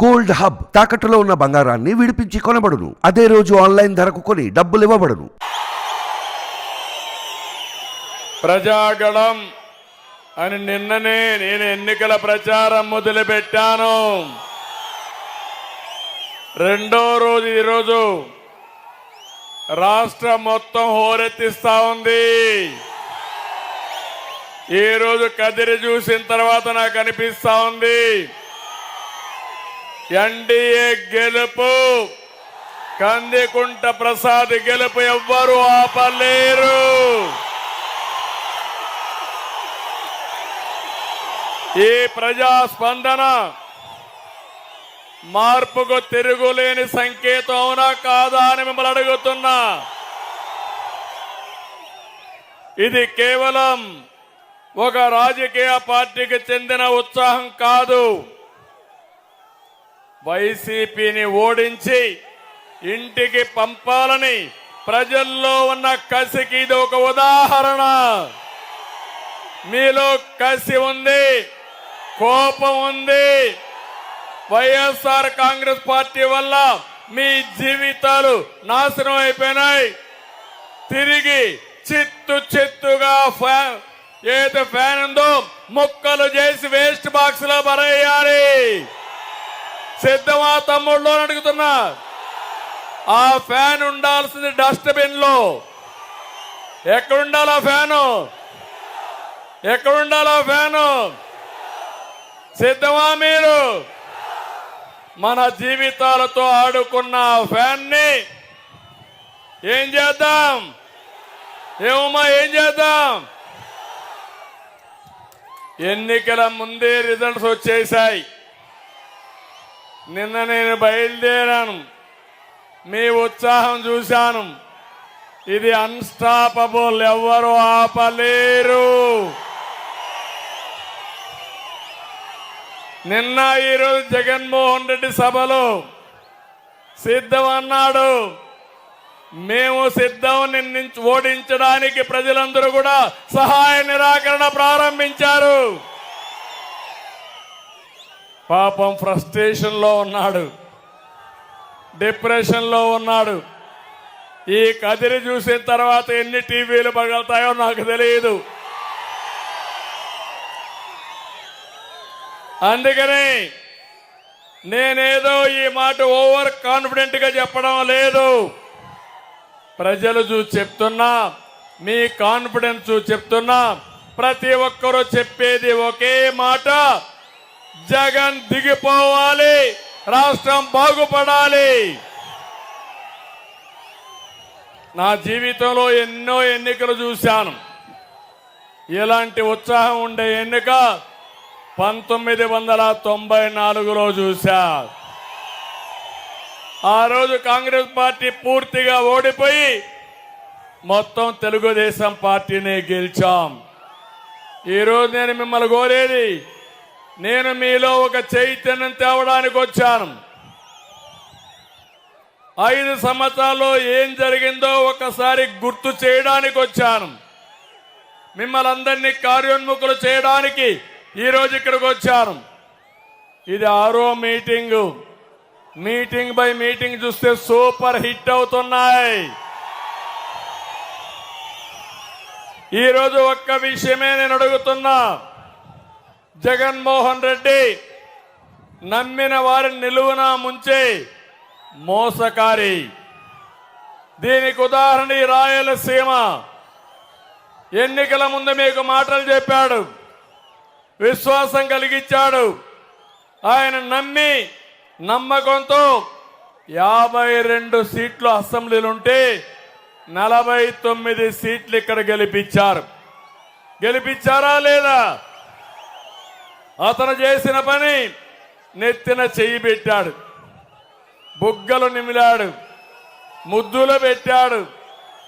Gold hub తాకట్టులో ఉన్న బంగారాన్ని విడిపించి కొనబడును. అదే రోజు ఆన్లైన్ ధరకు కొని డబ్బులు ఇవ్వబడును. ప్రజాగళం అని నిన్ననే నేను ఎన్నికల ప్రచారం మొదలుపెట్టాను. రెండో రోజు ఈరోజు రాష్ట్రం మొత్తం హోరెత్తిస్తా ఉంది. ఈరోజు రోజు కదిరి చూసిన తర్వాత నాకు అనిపిస్తా ఉంది. ఎన్డీఏ గెలుపు. కందికుంట ప్రసాద్ గెలుపు ఎవ్వరూ ఆపలేరు. ఈ ప్రజాస్పందన మార్పుకు తిరుగులేని సంకేతం అవునా కాదా అని మిమ్మల్ని అడుగుతున్నా. ఇది కేవలం ఒక రాజకీయ పార్టీకి చెందిన ఉత్సాహం కాదు. వైసీపీని ఓడించి ఇంటికి పంపాలని ప్రజల్లో ఉన్న కసికి ఇది ఒక ఉదాహరణ. మీలో కసి ఉంది కోపం ఉంది. వైఎస్ఆర్ కాంగ్రెస్ పార్టీ వల్ల మీ జీవితాలు నాశనం అయిపోయినాయి. తిరిగి చిత్తు చిత్తుగా ఏదో ఫ్యాన్ ఉందో ముక్కలు చేసి వేస్ట్ బాక్స్లో పరేయాలి సిద్ధమా తమ్ముళ్ళు అని అడుగుతున్నా ఆ ఫ్యాన్ ఉండాల్సింది డస్ట్బిన్లో ఎక్కడుండాలి ఆ ఫ్యాను? ఎక్కడుండాలి ఆ ఫ్యాను? సిద్ధమా మీరు? మన జీవితాలతో ఆడుకున్న ఆ ఏం చేద్దాం? ఏమమ్మా ఏం చేద్దాం? ఎన్నికల ముందే రిజల్ట్స్ వచ్చేసాయి. నిన్న నేను బయలుదేరాను. మీ ఉత్సాహం చూశాను. ఇది అన్స్టాపబుల్ ఎవ్వరు ఆపలేరు. నిన్న ఈరోజు జగన్మోహన్ రెడ్డి సభలో సిద్ధం అన్నాడు. మేము సిద్ధం నిన్ను ఓడించడానికి ప్రజలందరూ కూడా సహాయ నిరాకరణ ప్రారంభించారు. పాపం ఫ్రస్ట్రేషన్లో ఉన్నాడు. డిప్రెషన్లో ఉన్నాడు. ఈ కదిరి చూసిన తర్వాత ఎన్ని టీవీలు పగలుతాయో నాకు తెలియదు. అందుకనే నేనేదో ఈ మాట ఓవర్ కాన్ఫిడెంట్గా చెప్పడం లేదు. ప్రజలు చూసి చెప్తున్నా మీ కాన్ఫిడెన్స్ చెప్తున్నా ప్రతి ఒక్కరూ చెప్పేది ఒకే మాట. జగన్ దిగిపోవాలి రాష్ట్రం బాగుపడాలి. నా జీవితంలో ఎన్నో ఎన్నికలు చూశాను. ఇలాంటి ఉత్సాహం ఉండే ఎన్నిక పంతొమ్మిది వందల తొంభై నాలుగులో చూశా. ఆ రోజు కాంగ్రెస్ పార్టీ పూర్తిగా ఓడిపోయి మొత్తం తెలుగుదేశం పార్టీని గెలిచాం. ఈరోజు నేను మిమ్మల్ని కోరేది నేను మీలో ఒక చైతన్యం తేవడానికి వచ్చాను. ఐదు సంవత్సరాల్లో ఏం జరిగిందో ఒకసారి గుర్తు చేయడానికి వచ్చాను. మిమ్మల్ని అందరినీ కార్యోన్ముఖులు చేయడానికి ఈరోజు ఇక్కడికి వచ్చాను. ఇది ఆరో మీటింగు. మీటింగ్ బై మీటింగ్ చూస్తే సూపర్ హిట్ అవుతున్నాయి. ఈరోజు ఒక్క విషయమే నేను అడుగుతున్నా. జగన్మోహన్ రెడ్డి నమ్మిన వారిని నిలువున ముంచే మోసకారి. దీనికి ఉదాహరణ రాయలసీమ. ఎన్నికల ముందు మీకు మాటలు చెప్పాడు. విశ్వాసం కలిగించాడు. ఆయన నమ్మి నమ్మకంతో యాభై రెండు సీట్లు అసెంబ్లీలుంటే నలభై తొమ్మిది సీట్లు ఇక్కడ గెలిపించారు. గెలిపించారా లేదా? అతను చేసిన పని నెత్తిన చెయ్యి పెట్టాడు. బుగ్గలు నిమిలాడు. ముద్దులు పెట్టాడు.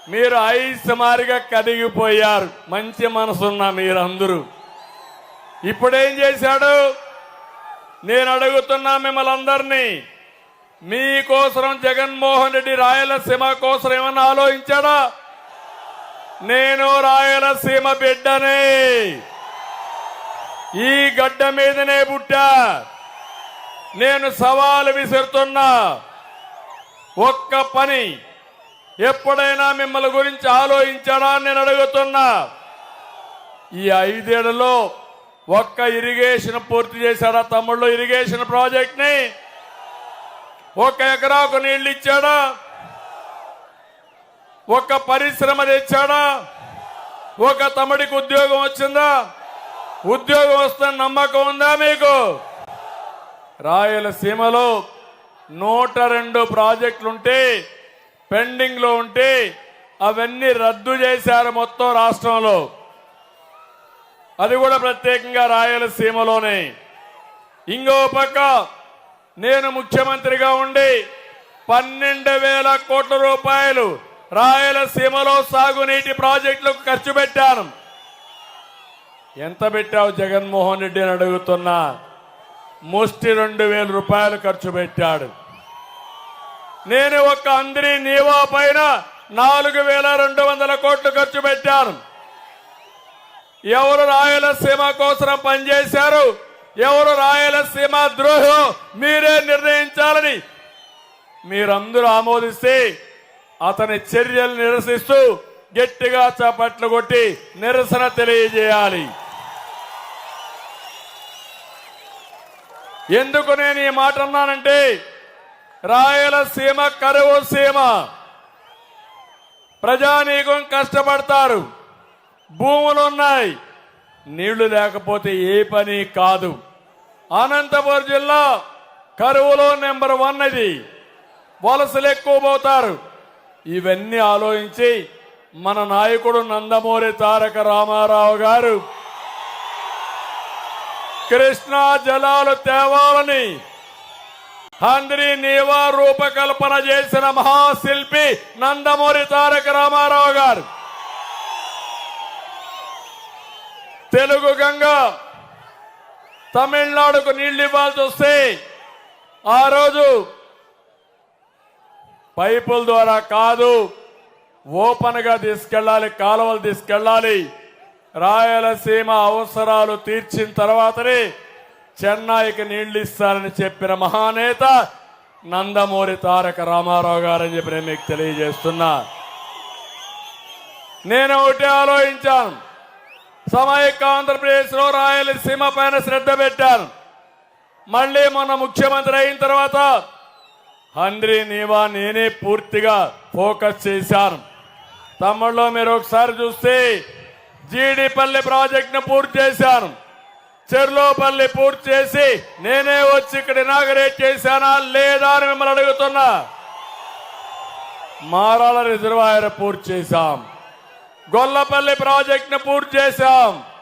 మీరు ఐస్ మారిగా కదిగిపోయారు. మంచి మనసున్న మీరందరూ. ఇప్పుడేం చేశాడు? నేను అడుగుతున్నా మిమ్మల్ని అందరినీ. మీకోసరం జగన్మోహన్ రెడ్డి రాయలసీమ కోసం ఏమన్నా ఆలోచించాడా? నేను రాయలసీమ బిడ్డనే. ఈ గడ్డ మీదనే పుట్టా. నేను సవాలు విసురుతున్నా. ఒక్క పని ఎప్పుడైనా మిమ్మల్ని గురించి ఆలోచించాడా నేను అడుగుతున్నా. ఈ ఐదేళ్ళలో ఒక్క ఇరిగేషన్ పూర్తి చేశాడా తమ్ముళ్ళు ఇరిగేషన్ ప్రాజెక్ట్ని? ఒక ఎకరాకు నీళ్ళు ఇచ్చాడా? ఒక్క పరిశ్రమ తెచ్చాడా? ఒక తమ్ముడికి ఉద్యోగం వచ్చిందా? ఉద్యోగం వస్తున్న నమ్మకం ఉందా మీకు? రాయలసీమలో నూట రెండు ప్రాజెక్టులుంటే పెండింగ్లో ఉంటే అవన్నీ రద్దు చేశారు మొత్తం రాష్ట్రంలో. అది కూడా ప్రత్యేకంగా రాయలసీమలోనే. ఇంకో పక్క నేను ముఖ్యమంత్రిగా ఉండి పన్నెండు వేల కోట్ల రూపాయలు రాయలసీమలో సాగునీటి ప్రాజెక్టులకు ఖర్చు పెట్టాను. ఎంత పెట్టావు జగన్మోహన్ రెడ్డి అని అడుగుతున్నా? ముష్టి రెండు వేల రూపాయలు ఖర్చు పెట్టాడు. నేను ఒక అందరి నీవా పైన నాలుగు వేల రెండు వందల కోట్లు ఖర్చు పెట్టాను. ఎవరు రాయలసీమ కోసం పనిచేశారు? ఎవరు రాయలసీమ ద్రోహం? మీరే నిర్ణయించాలని మీరందరూ ఆమోదిస్తే అతని చర్యలు నిరసిస్తూ గట్టిగా చప్పట్లు కొట్టి నిరసన తెలియజేయాలి. ఎందుకు నేను ఈ మాట అన్నానంటే రాయలసీమ కరువు సీమ. ప్రజానీకం కష్టపడతారు భూములు ఉన్నాయి నీళ్ళు లేకపోతే ఏ పని కాదు. అనంతపురం జిల్లా కరువులో నెంబర్ వన్ అది వలసలు ఎక్కువ పోతారు. ఇవన్నీ ఆలోచించి మన నాయకుడు నందమూరి తారక రామారావు గారు కృష్ణా జలాలు తేవాలని హంద్రి నీవా రూపకల్పన చేసిన మహాశిల్పి నందమూరి తారక రామారావు గారు. తెలుగు గంగ తమిళనాడుకు నీళ్ళు ఇవ్వాల్సి వస్తే ఆ రోజు పైపుల ద్వారా కాదు ఓపెన్గా తీసుకెళ్ళాలి కాలువలు తీసుకెళ్ళాలి. రాయలసీమ అవసరాలు తీర్చిన తర్వాతనే చెన్నైకి నీళ్ళు ఇస్తారని చెప్పిన మహానేత నందమూరి తారక రామారావు గారని చెప్పి నేను మీకు తెలియజేస్తున్నా. నేను ఒకటి ఆలోచించాను. సమైక్య ఆంధ్రప్రదేశ్లో రాయలసీమ పైన శ్రద్ధ పెట్టాను. మళ్ళీ మొన్న ముఖ్యమంత్రి అయిన తర్వాత హంద్రి నీవా నేనే పూర్తిగా ఫోకస్ చేశాను. తమ్ముళ్ళు మీరు ఒకసారి చూస్తే జీడిపల్లి ప్రాజెక్టును పూర్తి చేశాను. చెర్లోపల్లి పూర్తి చేసి నేనే వచ్చి ఇక్కడ ఇనాగరేట్ చేశానా లేదా అని మిమ్మల్ని అడుగుతున్నా. మారాల రిజర్వాయర్ పూర్తి చేశాం. గొల్లపల్లి ప్రాజెక్టును పూర్తి చేశాం.